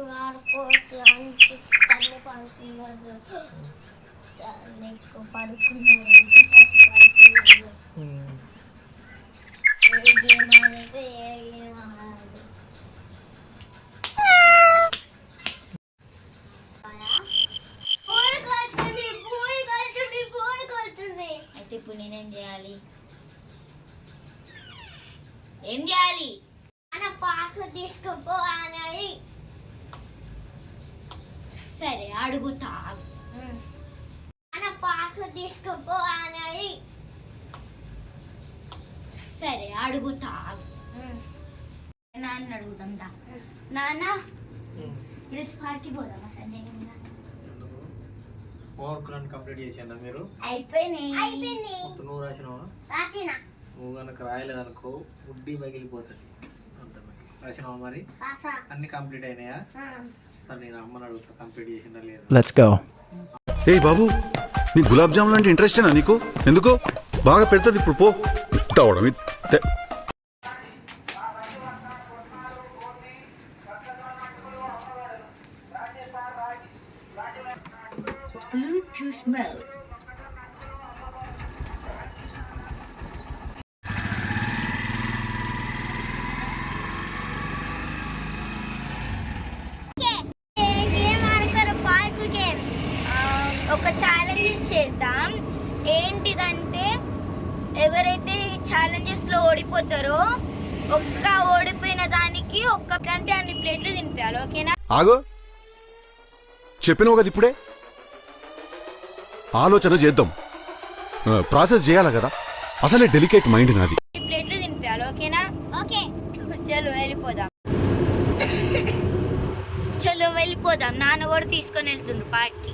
తన్నికి ఆడుకోవచ్చు అంచి తన్ని పడుకున్నాడు తన్నికి పడుకున్నాడు పడుకున్నాడు ఏ గేమ్ ఆడితే ఏ గేమ్ అయితే ఇప్పుడు నేనేం చేయాలి? ఏం చేయాలి? పాటలు సరే అడుగుతా అన్న పాటలు తీసుకుపో అన్నది. సరే అడుగుతా నాన్న అడుగుతాం దా. నాన్న ఈరోజు పార్క్కి పోదామా సండే వర్క్ రన్ కంప్లీట్ చేసాను మీరు. అయిపోయినాయి. అయిపోయింది మొత్తం నువ్వు రాసినావా? రాసిన. నువ్వు కనుక రాయలేదనుకో ఉడ్డి పగిలిపోతుంది అంత రాసినావా మరి? అన్ని కంప్లీట్ అయినాయా? సరే నేను అమ్మని అడుగుతా కంప్లీట్ చేసిందా లేదా? Let's go. ఏయ్ బాబు నీ గులాబ్ జామున్ అంటే ఇంట్రెస్టేనా నీకు? ఎందుకు? బాగా పెడుతుంది ఇప్పుడు పో. తవడం Bluetooth mode. గేమ్ ఆడతారు పార్క్ గేమ్ ఒక ఛాలెంజెస్ చేద్దాం ఏంటిదంటే ఎవరైతే ఛాలెంజెస్లో ఓడిపోతారో ఒక్క ఓడిపోయిన దానికి ఒక్క అంటే అన్ని ప్లేట్లు తినిపించాలి ఓకేనా? ఆగో. చెప్పినావు కదా ఇప్పుడే? ఆలోచన చేద్దాం. ప్రాసెస్ చేయాలి కదా. అసలే డెలికేట్ మైండ్ నాది. ఈ ప్లేట్లు తినిపించాలి ఓకేనా? ఓకే. చలో వెళ్ళిపోదాం. చలో వెళ్ళిపోదాం. నాన్న కూడా తీసుకొని వెళ్తుండ్రు పార్టీకి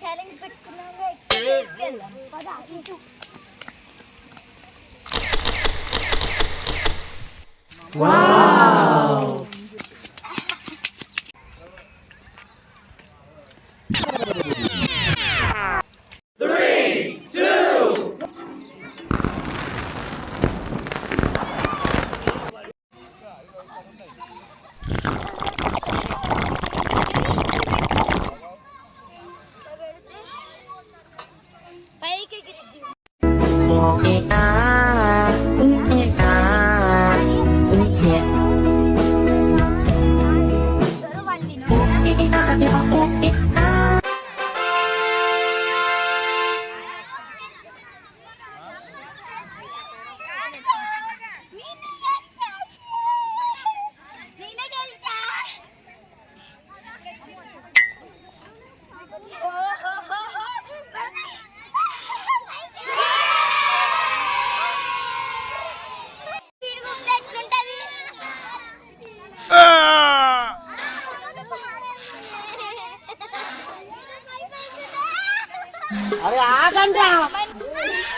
ఛాలెంజ్ పెట్టుకున్నాక తీసుకెళ్దాం పదా ఇటు Okay.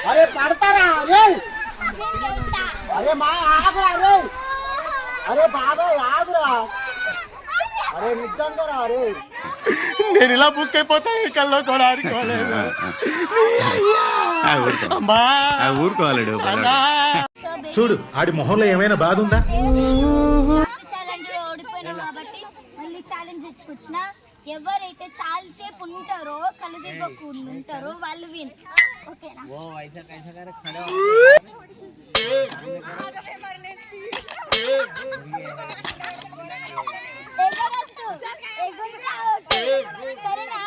అరే పడతారా? అరే! అరే మా ఆగు అరే! అరే బాబా ఆగురా! అరే నిజంగా అరే! నేను ఇలా బుక్ అయిపోతా కల్లో కూడా ఆడుకోలేదు. అమ్మా! ఊరుకోవాలడు చూడు ఆడి మొహంలో ఏమైనా బాధ ఉందా? ఛాలెంజ్ ఓడిపోయినా కాబట్టి మళ్ళీ ఛాలెంజ్ తెచ్చుకొచ్చిన? ఎవరైతే చాలా సేపు ఉంటారో తిరగకుండా ఉంటారో వాళ్ళు విన్. ఓకేనా? సరేనా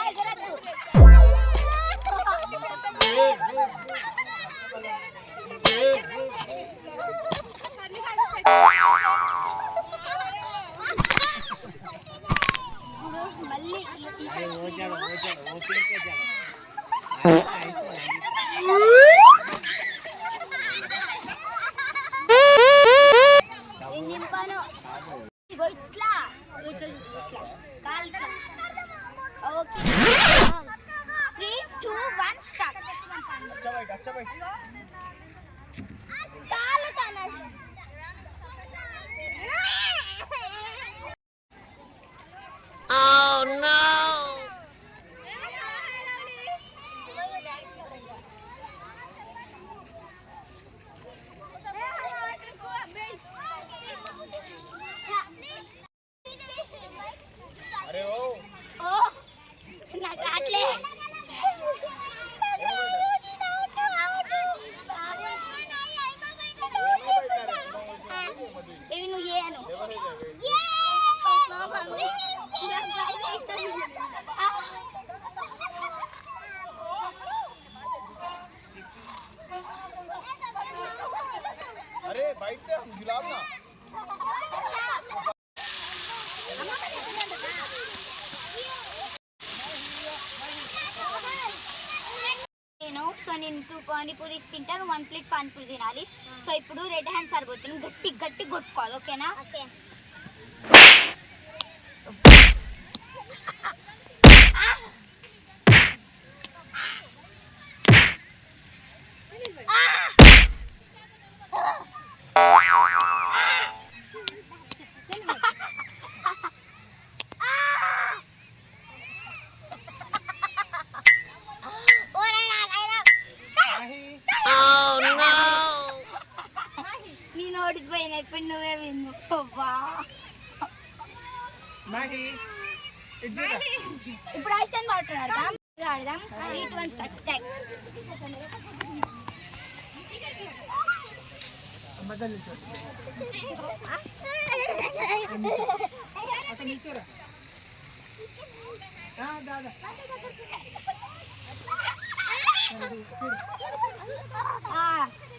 స్టార్ట్ నేను సో టూ పానీపూరి తింటాను వన్ ప్లేట్ పానీపూరి తినాలి. సో ఇప్పుడు రెడ్ హ్యాండ్ సరిపోతుంది. గట్టి గట్టి కొట్టుకోవాలి ఓకేనా? ఓకే నేను ఓడిపోయిన ఇప్పుడు నువ్వే విన్ను అవ్వా. ఇప్పుడు ఐస్ అండ్ వాటర్ ఆడదాం. ఆడదాం. ఎయిట్ వన్ స్టార్ట్ టైక్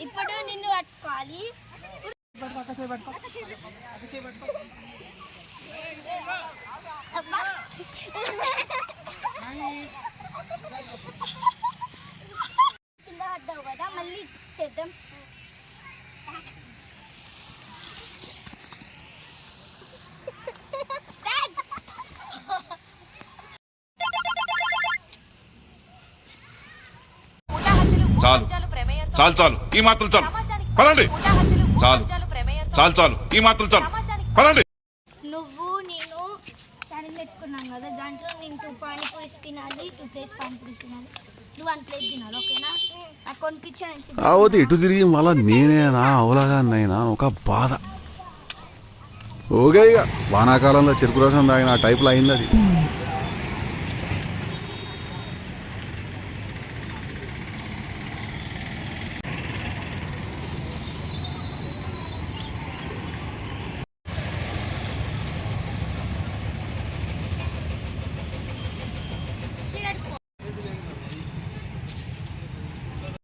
ఇప్పుడు నిన్ను పట్టుకోవాలి. కింద పడ్డావు కదా మళ్ళీ చేద్దాం చాలు. చాలు చాలు. ఈ మాత్రం చాలు. పదండి. చాలు. చాలు చాలు. ఈ మాత్రం చాలు. పదండి. నువ్వు నేను ఛాలెంజ్ పెట్టుకున్నాం కదా దాంట్లో నేను టూ పానీపూరి తినాలి టూ ప్లేట్ పానీపూరి తినాలి. నువ్వు వన్ ప్లేట్ తినాలి ఓకేనా? నాకు కొనిపించాను కాకపోతే ఇటు తిరిగి మళ్ళా నేనేనా అవలాగానైనా ఒక బాధ. ఓకే ఇక వానాకాలంలో చెరుకు రసం తాగిన ఆ టైప్లో అయింది అది.